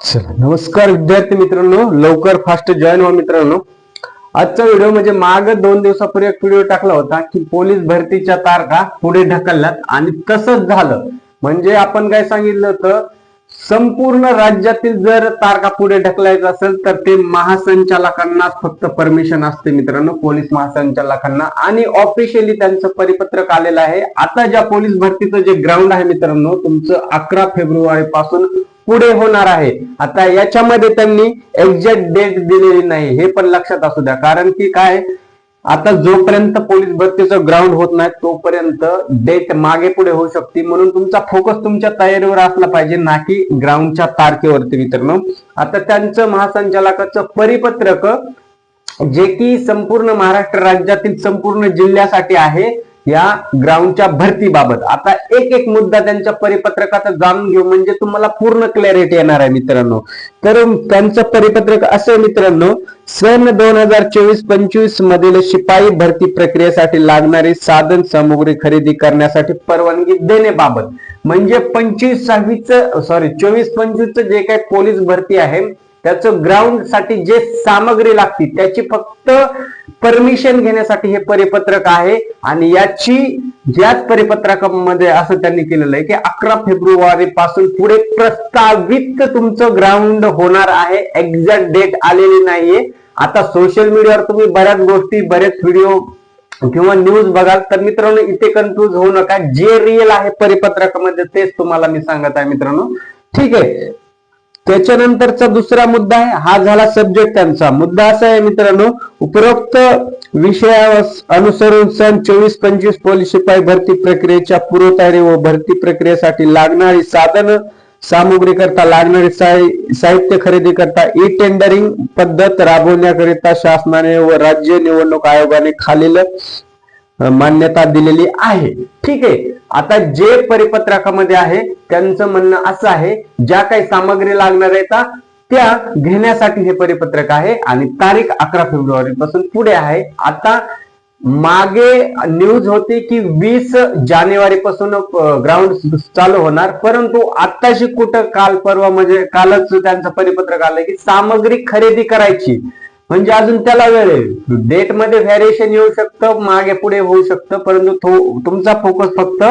चला नमस्कार विद्यार्थी मित्रांनो लवकर फास्ट जॉईन व्हा मित्रांनो. आजचा व्हिडिओ म्हणजे माग दोन दिवसापूर्वी एक व्हिडिओ टाकला होता की पोलीस भरतीच्या तारखा पुढे ढकलल्यात आणि तसंच झालं. म्हणजे आपण काय सांगितलं होतं संपूर्ण राज्यातील जर तारखा पुढे ढकलायचं असेल तर ते महासंचालकांनाच फक्त परमिशन असते मित्रांनो पोलीस महासंचालकांना. आणि ऑफिशियली त्यांचं परिपत्रक आलेलं आहे. आता ज्या पोलीस भरतीचं जे ग्राउंड आहे मित्रांनो तुमचं अकरा फेब्रुवारी पासून पुढे होणार आहे. आता याच्यामध्ये त्यांनी एक्झॅक्ट डेट दिलेली नाही. हे पण लक्षात असू द्या. कारण की काय? आता जोपर्यंत पोलीस भरतीचं ग्राउंड होत नाही तोपर्यंत डेट मागे पुढे होऊ शकते. म्हणून तुमचा फोकस तुमच्या तयारीवर असला पाहिजे ना की ग्राउंडच्या तारखेवरती मित्रांनो. आता त्यांचं महासंचालकाचं परिपत्रक जे की संपूर्ण महाराष्ट्र राज्यातील संपूर्ण जिल्ह्यासाठी आहे या ग्राउंडच्या भरतीबाबत आता एक एक मुद्दा त्यांच्या परिपत्रकाचा जाणून घेऊ म्हणजे तुम्हाला पूर्ण क्लॅरिटी येणार आहे मित्रांनो. तर त्यांचं परिपत्रक असं मित्रांनो सन दोन हजार चोवीस पंचवीस मधील शिपाई भरती प्रक्रियेसाठी लागणारी साधन सामुग्री खरेदी करण्यासाठी परवानगी देण्याबाबत. म्हणजे पंचवीस सहावीच सॉरी चोवीस पंचवीसचं जे काही पोलीस भरती आहे त्याचं ग्राउंडसाठी जे सामग्री लागते त्याची फक्त परमिशन घेण्यासाठी हे परिपत्रक आहे. आणि याची ज्याच परिपत्रकामध्ये असं त्यांनी केलेलं आहे की अकरा फेब्रुवारी पासून पुढे प्रस्तावित तुमचं ग्राउंड होणार आहे. एक्झॅक्ट डेट आलेली नाहीये. आता सोशल मीडियावर तुम्ही बऱ्याच गोष्टी बरेच व्हिडिओ किंवा न्यूज बघाल तर मित्रांनो इथे कन्फ्युज होऊ नका. जे रिअल आहे परिपत्रकामध्ये तेच तुम्हाला मी सांगत आहे मित्रांनो. ठीक आहे? त्याच्यानंतरचा दुसरा मुद्दा आहे हा झाला सब्जेक्ट त्यांचा. मुद्दा असा आहे मित्रांनो उपरोक्त विषया अनुसरून सन चोवीस पंचवीस पोलीस शिपाई भरती प्रक्रियेच्या पूर्वतयारी व भरती प्रक्रियेसाठी लागणारी साधन सामुग्री करता लागणारी साहि- साहित्य खरेदी करता ई टेंडरिंग पद्धत राबवण्याकरिता शासनाने व राज्य निवडणूक आयोगाने खालील मान्यता दिलेली आहे. ठीक आहे. आता जे परिपत्रकामध्ये आहे त्यांचं म्हणणं असं आहे ज्या काही सामग्री लागणार आहेत त्या घेण्यासाठी हे परिपत्रक आहे आणि तारीख अकरा फेब्रुवारी पासून पुढे आहे. आता मागे न्यूज होती की वीस जानेवारी पासून ग्राउंड चालू होणार. परंतु आताशी कुठं काल परवा म्हणजे कालच त्यांचं परिपत्रक आलं की सामग्री खरेदी करायची. म्हणजे अजून त्याला वेळ आहे. डेटमध्ये व्हॅरिएशन येऊ शकतं मागे पुढे होऊ शकतं परंतु तुमचा फोकस फक्त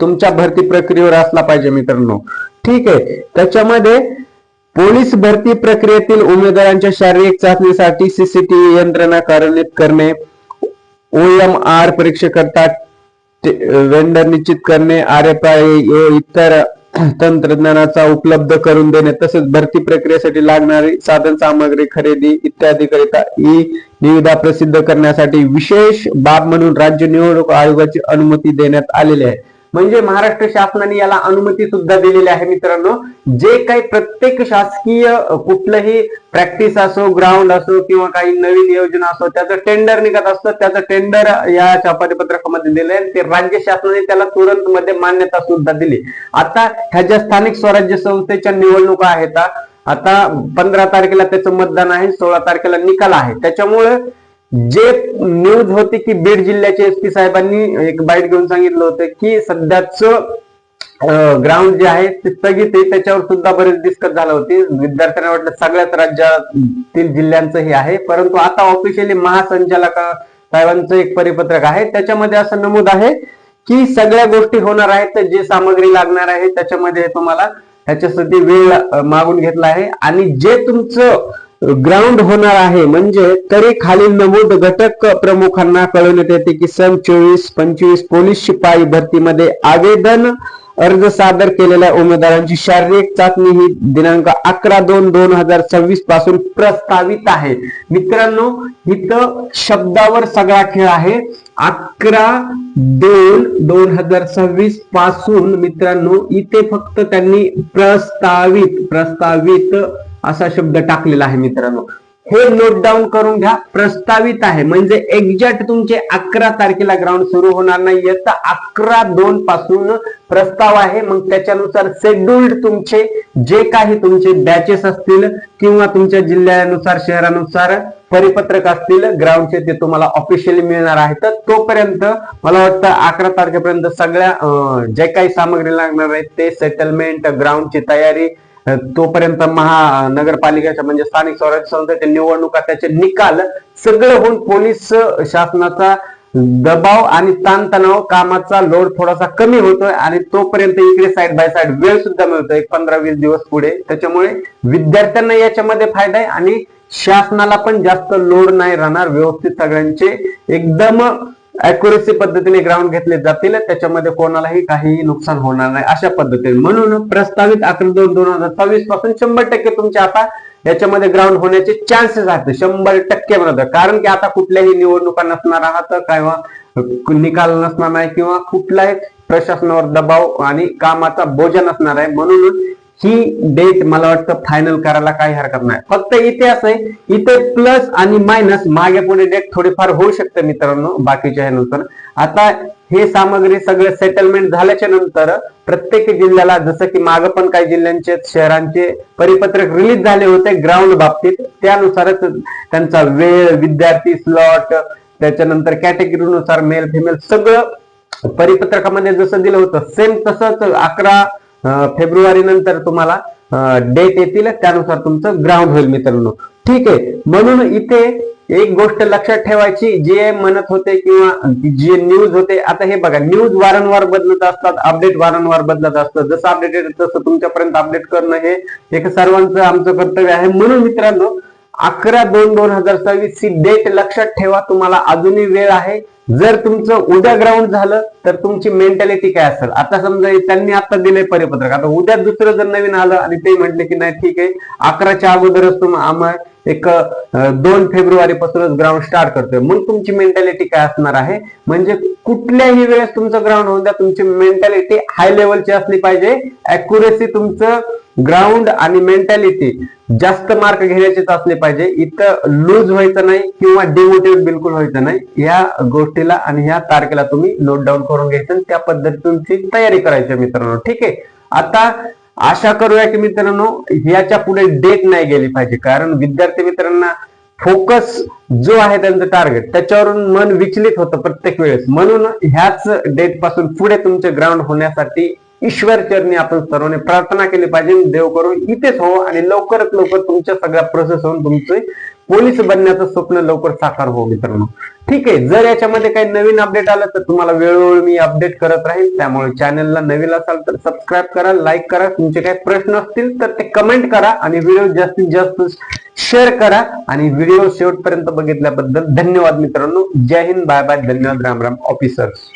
तुमच्या भरती प्रक्रियेवर असला पाहिजे मित्रांनो. ठीक आहे. त्याच्यामध्ये पोलीस भरती प्रक्रियेतील उमेदवारांच्या शारीरिक चाचणीसाठी सीसीटीव्ही यंत्रणा कार्यान्वित करणे ओएम आर परीक्षेकरता वेंडर निश्चित करणे आर एफ आय इतर तंत्रज्ञानाचा उपलब्ध करून देणे तसेच भरती प्रक्रियेसाठी लागणारी साधन सामग्री खरेदी इत्यादी करिता ही निविदा प्रसिद्ध करण्यासाठी विशेष बाब म्हणून राज्य निवडणूक आयोगाची अनुमती देण्यात आलेली आहे. म्हणजे महाराष्ट्र शासनाने याला अनुमती सुद्धा दिलेली आहे मित्रांनो. जे काही प्रत्येक शासकीय कुठलंही प्रॅक्टिस असो ग्राउंड असो किंवा काही नवीन योजना असो त्याचं टेंडर निघत असतं. त्याचं टेंडर या परिपत्रकामध्ये दिलंय आणि ते राज्य शासनाने त्याला तुरंत मध्ये मान्यता सुद्धा दिली. आता ह्या ज्या स्थानिक स्वराज्य संस्थेच्या निवडणुका आहेत आता पंधरा तारखेला त्याचं मतदान आहे सोळा तारखेला निकाल आहे. त्याच्यामुळे जे न्यूज होती की बीड जिल्ह्याचे एस पी साहेबांनी एक बाईट घेऊन सांगितलं होतं की सध्याच ग्राउंड जे आहे ते स्थगित आहे त्याच्यावर सुद्धा बरेच डिस्कस झालं होते. विद्यार्थ्यांना वाटलं सगळ्याच राज्यातील जिल्ह्यांचं हे आहे. परंतु आता ऑफिशियली महासंचालक साहेबांचं एक परिपत्रक आहे. त्याच्यामध्ये असं नमूद आहे की सगळ्या गोष्टी होणार आहेत तर जे सामग्री लागणार आहे त्याच्यामध्ये तुम्हाला त्याच्यासाठी वेळ मागून घेतला आहे. आणि जे तुमचं ग्राउंड होणार आहे. म्हणजे तरी खालील नमूद घटक प्रमुखांना कळवण्यात येते की सन चोवीस पंचवीस पोलीस शिपाई भरतीमध्ये आवेदन अर्ज सादर केलेल्या उमेदवारांची शारीरिक चाचणी ही दिनांक अकरा दोन दोन हजार सव्वीसपासून प्रस्तावित आहे. मित्रांनो इथं शब्दावर सगळा खेळ आहे. अकरा दोन दोन हजार सव्वीसपासून मित्रांनो इथे फक्त त्यांनी प्रस्तावित प्रस्तावित असा शब्द टाकलेला आहे मित्रांनो. हे नोट डाऊन करून घ्या प्रस्तावित आहे. म्हणजे एक्झॅक्ट तुमचे अकरा तारखेला ग्राउंड सुरू होणार नाहीये तर अकरा दोन पासून प्रस्ताव आहे. मग त्याच्यानुसार शेड्युल्ड तुमचे जे काही तुमचे बॅचेस असतील किंवा तुमच्या जिल्ह्यानुसार शहरानुसार परिपत्रक असतील ग्राउंडचे ते तुम्हाला ऑफिशियली मिळणार आहे. तर तोपर्यंत मला वाटतं अकरा तारखेपर्यंत सगळ्या जे काही सामग्री लागणार आहे ते सेटलमेंट ग्राउंडची तयारी तोपर्यंत महानगरपालिकेच्या म्हणजे स्थानिक स्वराज्य संस्थेच्या निवडणुका त्याचे निकाल सगळं होऊन पोलीस शासनाचा दबाव आणि ताणतणाव कामाचा लोड थोडासा कमी होतोय आणि तोपर्यंत इकडे साईड बाय साईड वेळ सुद्धा मिळतोय. एक पंधरा वीस दिवस पुढे. त्याच्यामुळे विद्यार्थ्यांना याच्यामध्ये फायदा आहे आणि शासनाला पण जास्त लोड नाही राहणार. व्यवस्थित सगळ्यांचे एकदम अॅक्युरेसी पद्धतीने ग्राउंड घेतले जातील त्याच्यामध्ये कोणालाही काहीही नुकसान होणार नाही अशा पद्धतीने. म्हणून प्रस्तावित अकरा दोन दोन हजार सव्वीसपासून शंभर टक्के तुमचे आता याच्यामध्ये ग्राउंड होण्याचे चान्सेस आहेत. शंभर टक्के म्हणत कारण की आता कुठल्याही निवडणुका नसणार आहात किंवा निकाल नसणार नाही किंवा कुठलाही प्रशासनावर दबाव आणि कामाचा बोजा नसणार आहे. म्हणून ही डेट मला वाटतं फायनल करायला काही हरकत नाही. फक्त इथे असं आहे इथे प्लस आणि मायनस मागे पुढे डेट थोडीफार होऊ शकते मित्रांनो बाकीच्या ह्यानुसार आता हे सामग्री सगळं सेटलमेंट झाल्याच्यानंतर प्रत्येक जिल्ह्याला जसं की मागं पण काही जिल्ह्यांचे शहरांचे परिपत्रक रिलीज झाले होते ग्राउंड बाबतीत. त्यानुसारच त्यांचा वेळ विद्यार्थी स्लॉट त्याच्यानंतर कॅटेगरीनुसार मेल फिमेल सगळं परिपत्रकामध्ये जसं दिलं होतं सेम तसंच अकरा फेब्रुवारी नंतर तुम्हाला डेट येतील त्यानुसार तुमचं ग्राउंड होईल मित्रांनो. ठीक आहे. म्हणून इथे एक गोष्ट लक्षात ठेवायची जे म्हणत होते किंवा जे न्यूज होते आता हे बघा न्यूज वारंवार बदलत असतात अपडेट वारंवार बदलत असतं जसं अपडेट येतं तसं तुमच्यापर्यंत अपडेट करणं हे एक सर्वांचं आमचं कर्तव्य आहे. म्हणून मित्रांनो अकरा दोन दोन हजार सव्वीस ची डेट लक्षात ठेवा. तुम्हाला अजूनही वेळ आहे. जर तुमचं उद्या ग्राउंड झालं तर तुमची मेंटॅलिटी काय असेल? आता समजा त्यांनी आता दिले परिपत्रक. आता उद्या दुसरं जर नवीन आलं आणि ते म्हटले की नाही ठीक आहे. अकराच्या अगोदरच तुम आम्हाला एक दोन फेब्रुवारी पासूनच ग्राउंड स्टार्ट करतोय. मग तुमची मेंटॅलिटी काय असणार आहे? म्हणजे कुठल्याही वेळेस तुमचं ग्राउंड होऊन द्या. तुमची मेंटॅलिटी हाय लेवलची असली पाहिजे. अॅक्युरेसी तुमचं ग्राउंड आणि मेंटॅलिटी जास्त मार्क घेण्याचीच असले पाहिजे. इथं लूज व्हायचं नाही किंवा डिमोटिवेट बिलकुल व्हायचं नाही. या गोष्टीला आणि ह्या तारखेला तुम्ही नोट डाऊन करून घ्यायचं त्या पद्धती तुमची तयारी करायची मित्रांनो. ठीक आहे? आता आशा करूया की मित्रांनो याच्यापुढे डेट नाही गेली पाहिजे. कारण विद्यार्थी मित्रांना फोकस जो आहे त्यांचं टार्गेट त्याच्यावरून मन विचलित होतं प्रत्येक वेळेस. म्हणून ह्याच डेटपासून पुढे तुमचे ग्राउंड होण्यासाठी ईश्वर चरणी आपण सर्वांनी प्रार्थना केली पाहिजे. देव करून इथेच हो आणि लवकरात लवकर तुमच्या सगळ्या प्रोसेस होऊन तुमचे पोलीस बनण्याचं स्वप्न लवकर साकार हो मित्रांनो. ठीक आहे जर याच्यामध्ये काही नवीन अपडेट आलं तर तुम्हाला वेळोवेळी मी अपडेट करत राहील. त्यामुळे चॅनलला नवीन असाल तर सबस्क्राईब करा लाईक करा. तुमचे काही प्रश्न असतील तर ते कमेंट करा आणि व्हिडिओ जास्तीत जास्त शेअर करा आणि व्हिडिओ शेवटपर्यंत बघितल्याबद्दल धन्यवाद मित्रांनो. जय हिंद बाय बाय धन्यवाद राम राम. ऑफिसर्स